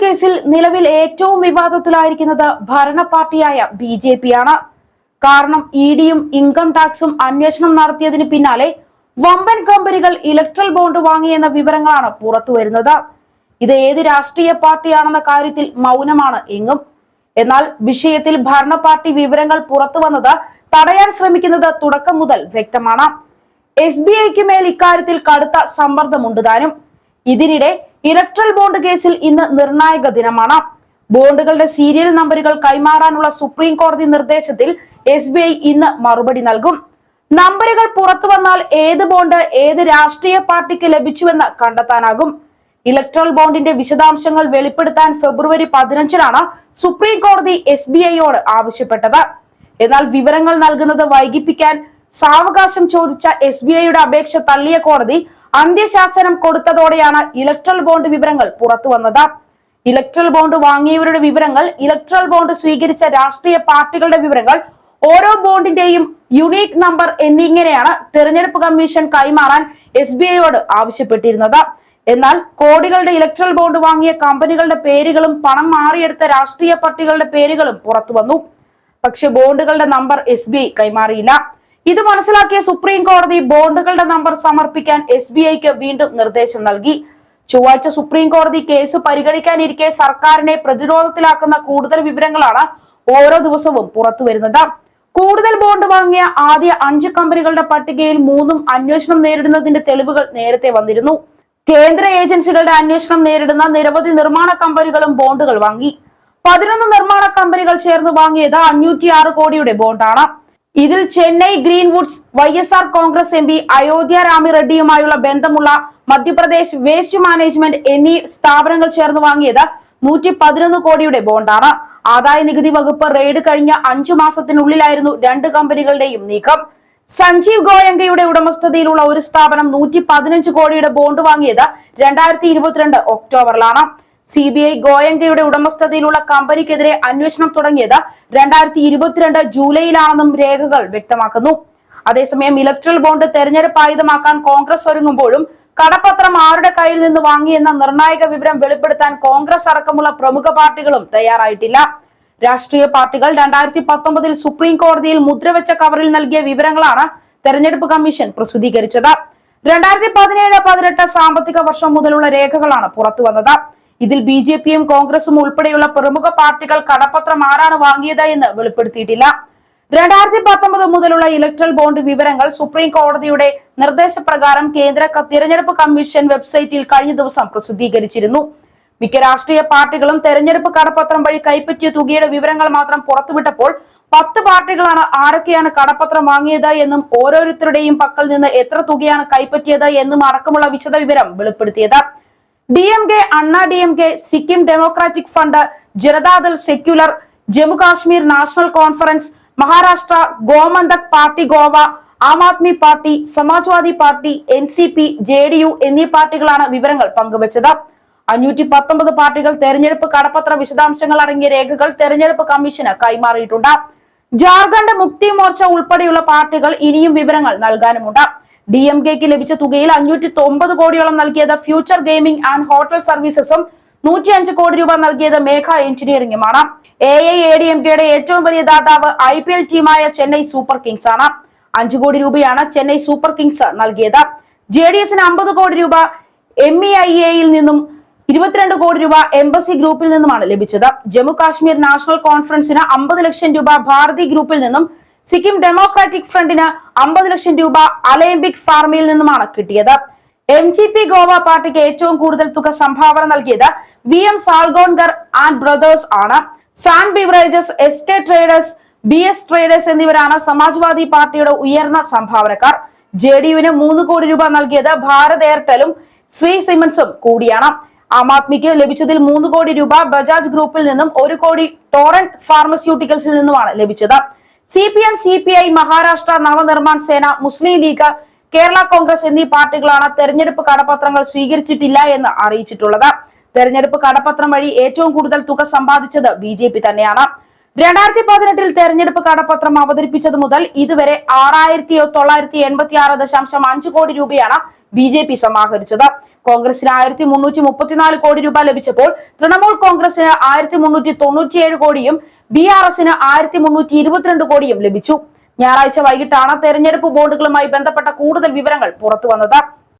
കേസിൽ നിലവിൽ ഏറ്റവും വിവാദത്തിലായിരിക്കുന്നത് ഭരണ പാർട്ടിയായ ബി ജെ പി ആണ് കാരണം ഇ ഡിയും ഇൻകം ടാക്സും അന്വേഷണം നടത്തിയതിന് പിന്നാലെ വമ്പൻ കമ്പനികൾ ഇലക്ട്രൽ ബോണ്ട് വാങ്ങിയെന്ന വിവരങ്ങളാണ് പുറത്തുവരുന്നത് ഇത് ഏത് രാഷ്ട്രീയ പാർട്ടിയാണെന്ന കാര്യത്തിൽ മൗനമാണ് എങ്ങും. എന്നാൽ വിഷയത്തിൽ ഭരണ പാർട്ടി വിവരങ്ങൾ പുറത്തു വന്നത് തടയാൻ ശ്രമിക്കുന്നത് തുടക്കം മുതൽ വ്യക്തമാണ്. എസ് ബി ഐക്ക് മേൽ ഇക്കാര്യത്തിൽ കടുത്ത സമ്മർദ്ദമുണ്ട് താനും. ഇതിനിടെ ഇലക്ട്രൽ ബോണ്ട് കേസിൽ ഇന്ന് നിർണായക ദിനമാണ്. ബോണ്ടുകളുടെ സീരിയൽ നമ്പറുകൾ കൈമാറാനുള്ള സുപ്രീം കോടതി നിർദ്ദേശത്തിൽ എസ് ഇന്ന് മറുപടി നൽകും. നമ്പറുകൾ പുറത്തു വന്നാൽ ഏത് ബോണ്ട് ഏത് രാഷ്ട്രീയ പാർട്ടിക്ക് ലഭിച്ചുവെന്ന് കണ്ടെത്താനാകും. ഇലക്ട്രൽ ബോണ്ടിന്റെ വിശദാംശങ്ങൾ വെളിപ്പെടുത്താൻ ഫെബ്രുവരി പതിനഞ്ചിനാണ് സുപ്രീം കോടതി എസ് ബി ഐയോട് ആവശ്യപ്പെട്ടത്. എന്നാൽ വിവരങ്ങൾ നൽകുന്നത് വൈകിപ്പിക്കാൻ സാവകാശം ചോദിച്ച എസ് അപേക്ഷ തള്ളിയ കോടതി അന്ത്യശാസനം കൊടുത്തതോടെയാണ് ഇലക്ട്രൽ ബോണ്ട് വിവരങ്ങൾ പുറത്തു വന്നത്. ഇലക്ട്രൽ ബോണ്ട് വാങ്ങിയവരുടെ വിവരങ്ങൾ ഇലക്ട്രൽ ബോണ്ട് സ്വീകരിച്ച രാഷ്ട്രീയ പാർട്ടികളുടെ വിവരങ്ങൾ ഓരോ ബോണ്ടിന്റെയും യുണീക് നമ്പർ എന്നിങ്ങനെയാണ് തെരഞ്ഞെടുപ്പ് കമ്മീഷൻ കൈമാറാൻ എസ് ബി ഐയോട് ആവശ്യപ്പെട്ടിരുന്നത്. എന്നാൽ കോടികളുടെ ഇലക്ട്രൽ ബോണ്ട് വാങ്ങിയ കമ്പനികളുടെ പേരുകളും പണം മാറിയെടുത്ത രാഷ്ട്രീയ പാർട്ടികളുടെ പേരുകളും പുറത്തു വന്നു. പക്ഷെ ബോണ്ടുകളുടെ നമ്പർ എസ് കൈമാറിയില്ല. ഇത് മനസ്സിലാക്കിയ സുപ്രീം കോടതി ബോണ്ടുകളുടെ നമ്പർ സമർപ്പിക്കാൻ എസ് ബി ഐക്ക് വീണ്ടും നിർദ്ദേശം നൽകി. ചൊവ്വാഴ്ച സുപ്രീം കോടതി കേസ് പരിഗണിക്കാനിരിക്കെ സർക്കാരിനെ പ്രതിരോധത്തിലാക്കുന്ന കൂടുതൽ വിവരങ്ങളാണ് ഓരോ ദിവസവും പുറത്തു വരുന്നത്. കൂടുതൽ ബോണ്ട് വാങ്ങിയ ആദ്യ അഞ്ച് കമ്പനികളുടെ പട്ടികയിൽ മൂന്നും അന്വേഷണം നേരിടുന്നതിന്റെ തെളിവുകൾ നേരത്തെ വന്നിരുന്നു. കേന്ദ്ര ഏജൻസികളുടെ അന്വേഷണം നേരിടുന്ന നിരവധി നിർമ്മാണ കമ്പനികളും ബോണ്ടുകൾ വാങ്ങി. പതിനൊന്ന് നിർമ്മാണ കമ്പനികൾ ചേർന്ന് വാങ്ങിയത് അഞ്ഞൂറ്റി കോടിയുടെ ബോണ്ടാണ്. ഇതിൽ Chennai Greenwoods Y S R Congress M P Ayodhya Rami റെഡ്ഡിയുമായുള്ള ബന്ധമുള്ള മധ്യപ്രദേശ് വേസ്റ്റ് മാനേജ്മെന്റ് എന്നീ സ്ഥാപനങ്ങൾ ചേർന്ന് വാങ്ങിയത് നൂറ്റി പതിനൊന്ന് കോടിയുടെ ബോണ്ടാണ്. ആദായ നികുതി വകുപ്പ് റെയ്ഡ് കഴിഞ്ഞ അഞ്ചു മാസത്തിനുള്ളിലായിരുന്നു രണ്ട് കമ്പനികളുടെയും നീക്കം. സഞ്ജീവ് ഗോയങ്കയുടെ ഉടമസ്ഥതയിലുള്ള ഒരു സ്ഥാപനം നൂറ്റി പതിനഞ്ച് കോടിയുടെ ബോണ്ട് വാങ്ങിയത് രണ്ടായിരത്തി ഇരുപത്തിരണ്ട് ഒക്ടോബറിലാണ്. സി ബി ഐ ഗോയങ്കയുടെ ഉടമസ്ഥതയിലുള്ള കമ്പനിക്കെതിരെ അന്വേഷണം തുടങ്ങിയത് രണ്ടായിരത്തി ഇരുപത്തിരണ്ട് ജൂലൈയിലാണെന്നും രേഖകൾ വ്യക്തമാക്കുന്നു. അതേസമയം ഇലക്ട്രൽ ബോണ്ട് തെരഞ്ഞെടുപ്പ് ആയുധമാക്കാൻ കോൺഗ്രസ് ഒരുങ്ങുമ്പോഴും കടപ്പത്രം ആരുടെ കയ്യിൽ നിന്ന് വാങ്ങിയെന്ന നിർണായക വിവരം വെളിപ്പെടുത്താൻ കോൺഗ്രസ് അടക്കമുള്ള പ്രമുഖ പാർട്ടികളും തയ്യാറായിട്ടില്ല. രാഷ്ട്രീയ പാർട്ടികൾ രണ്ടായിരത്തി പത്തൊമ്പതിൽ സുപ്രീം കോടതിയിൽ മുദ്രവെച്ച കവറിൽ നൽകിയ വിവരങ്ങളാണ് തെരഞ്ഞെടുപ്പ് കമ്മീഷൻ പ്രസിദ്ധീകരിച്ചത്. രണ്ടായിരത്തി പതിനേഴ് പതിനെട്ട് സാമ്പത്തിക വർഷം മുതലുള്ള രേഖകളാണ് പുറത്തു വന്നത് ഇതിൽ ബി ജെ പിയും കോൺഗ്രസും ഉൾപ്പെടെയുള്ള പ്രമുഖ പാർട്ടികൾ കടപ്പത്രം ആരാണ് വാങ്ങിയത് എന്ന് വെളിപ്പെടുത്തിയിട്ടില്ല. രണ്ടായിരത്തി പത്തൊമ്പത് മുതലുള്ള ഇലക്ട്രൽ ബോണ്ട് വിവരങ്ങൾ സുപ്രീം കോടതിയുടെ നിർദ്ദേശപ്രകാരം കേന്ദ്ര തിരഞ്ഞെടുപ്പ് കമ്മീഷൻ വെബ്സൈറ്റിൽ കഴിഞ്ഞ ദിവസം പ്രസിദ്ധീകരിച്ചിരുന്നു. മിക്ക രാഷ്ട്രീയ പാർട്ടികളും തെരഞ്ഞെടുപ്പ് കടപ്പത്രം വഴി കൈപ്പറ്റിയ തുകയുടെ വിവരങ്ങൾ മാത്രം പുറത്തുവിട്ടപ്പോൾ പത്ത് പാർട്ടികളാണ് ആരൊക്കെയാണ് കടപ്പത്രം വാങ്ങിയത് എന്നും ഓരോരുത്തരുടെയും പക്കൽ നിന്ന് എത്ര തുകയാണ് കൈപ്പറ്റിയത് എന്നും അടക്കമുള്ള വിശദവിവരം വെളിപ്പെടുത്തിയത്. D M K Anna D M K Sikkim democratic front Janata Dal secular Jammu Kashmir national conference Maharashtra Gomantak party Goa Aam Aadmi party Samajwadi party N C P J D U എന്നീ പാർട്ടികളാണ് വിവരങ്ങൾ പങ്കുവച്ചത്. അഞ്ഞൂറ്റി പത്തൊമ്പത് പാർട്ടികൾ തെരഞ്ഞെടുപ്പ് കടപ്പത്ര വിശദാംശങ്ങൾ അടങ്ങിയ രേഖകൾ തെരഞ്ഞെടുപ്പ് കമ്മീഷന് കൈമാറിയിട്ടുണ്ട്. ജാർഖണ്ഡ് മുക്തി മോർച്ച ഉൾപ്പെടെയുള്ള പാർട്ടികൾ ഇനിയും വിവരങ്ങൾ നൽകാനുമുണ്ട്. ഡി എം കെക്ക് ലഭിച്ച തുകയിൽ അഞ്ഞൂറ്റി തൊമ്പത് കോടിയോളം നൽകിയത് ഫ്യൂച്ചർ ഗെയിമിംഗ് ആൻഡ് ഹോട്ടൽ സർവീസസും നൂറ്റി അഞ്ച് കോടി രൂപ നൽകിയത് Megha എഞ്ചിനീയറിംഗുമാണ്. A I A D M കെയുടെ ഏറ്റവും വലിയ ദാതാവ് ഐ പി എൽ ടീമായ ചെന്നൈ സൂപ്പർ കിങ്സ് ആണ്. അഞ്ചു കോടി രൂപയാണ് ചെന്നൈ സൂപ്പർ കിങ്സ് നൽകിയത്. ജെ ഡി എസിന് അമ്പത് കോടി രൂപ എം ഇ ഐ എയിൽ നിന്നും ഇരുപത്തിരണ്ട് കോടി രൂപ എംബസി ഗ്രൂപ്പിൽ നിന്നുമാണ് ലഭിച്ചത്. ജമ്മു കാശ്മീർ നാഷണൽ കോൺഫറൻസിന് അമ്പത് ലക്ഷം രൂപ ഭാരതി ഗ്രൂപ്പിൽ നിന്നും സിക്കിം ഡെമോക്രാറ്റിക് ഫ്രണ്ടിന് അമ്പത് ലക്ഷം രൂപ അലയംബിക് ഫാർമിയിൽ നിന്നുമാണ് കിട്ടിയത്. എം ജി പി ഗോവ പാർട്ടിക്ക് ഏറ്റവും കൂടുതൽ തുക സംഭാവന നൽകിയത് V M Salgaonkar and brothers ആണ്. San beverages S K traders B S traders എന്നിവരാണ് സമാജ്വാദി പാർട്ടിയുടെ ഉയർന്ന സംഭാവനക്കാർ. ജെ ഡി യുവിന് മൂന്ന് കോടി രൂപ നൽകിയത് ഭാരത് എയർടെലും ശ്രീ സിമൻസും കൂടിയാണ്. ആം ആദ്മിക്ക് ലഭിച്ചതിൽ മൂന്ന് കോടി രൂപ ബജാജ് ഗ്രൂപ്പിൽ നിന്നും ഒരു കോടി ടോറന്റ് ഫാർമസ്യൂട്ടിക്കൽസിൽ നിന്നുമാണ് ലഭിച്ചത്. C P M C P I Maharashtra Navnirman Sena Muslim league Kerala Congress എന്നീ പാർട്ടികളാണ് തെരഞ്ഞെടുപ്പ് കടപത്രങ്ങൾ സ്വീകരിച്ചിട്ടില്ല എന്ന് അറിയിച്ചിട്ടുള്ളത്. തെരഞ്ഞെടുപ്പ് കടപത്രം വഴി ഏറ്റവും കൂടുതൽ തുക സമ്പാദിച്ചത് ബി ജെ പി തന്നെയാണ്. രണ്ടായിരത്തി പതിനെട്ടിൽ തെരഞ്ഞെടുപ്പ് കടപത്രം അവതരിപ്പിച്ചത് മുതൽ ഇതുവരെ ആറായിരത്തി തൊള്ളായിരത്തി എൺപത്തി ആറ് ദശാംശം അഞ്ച് കോടി രൂപയാണ് ബി ജെ പി സമാഹരിച്ചത്. കോൺഗ്രസിന് ആയിരത്തി മുന്നൂറ്റി മുപ്പത്തിനാല് കോടി രൂപ ലഭിച്ചപ്പോൾ തൃണമൂൽ കോൺഗ്രസിന് ആയിരത്തി മുന്നൂറ്റി തൊണ്ണൂറ്റിയേഴ് കോടിയും ബി ആർ എസിന് ആയിരത്തി മുന്നൂറ്റി ഇരുപത്തിരണ്ട് കോടിയും ലഭിച്ചു. ഞായറാഴ്ച വൈകിട്ടാണ് തെരഞ്ഞെടുപ്പ് ബോർഡുകളുമായി ബന്ധപ്പെട്ട കൂടുതൽ വിവരങ്ങൾ പുറത്തു വന്നത്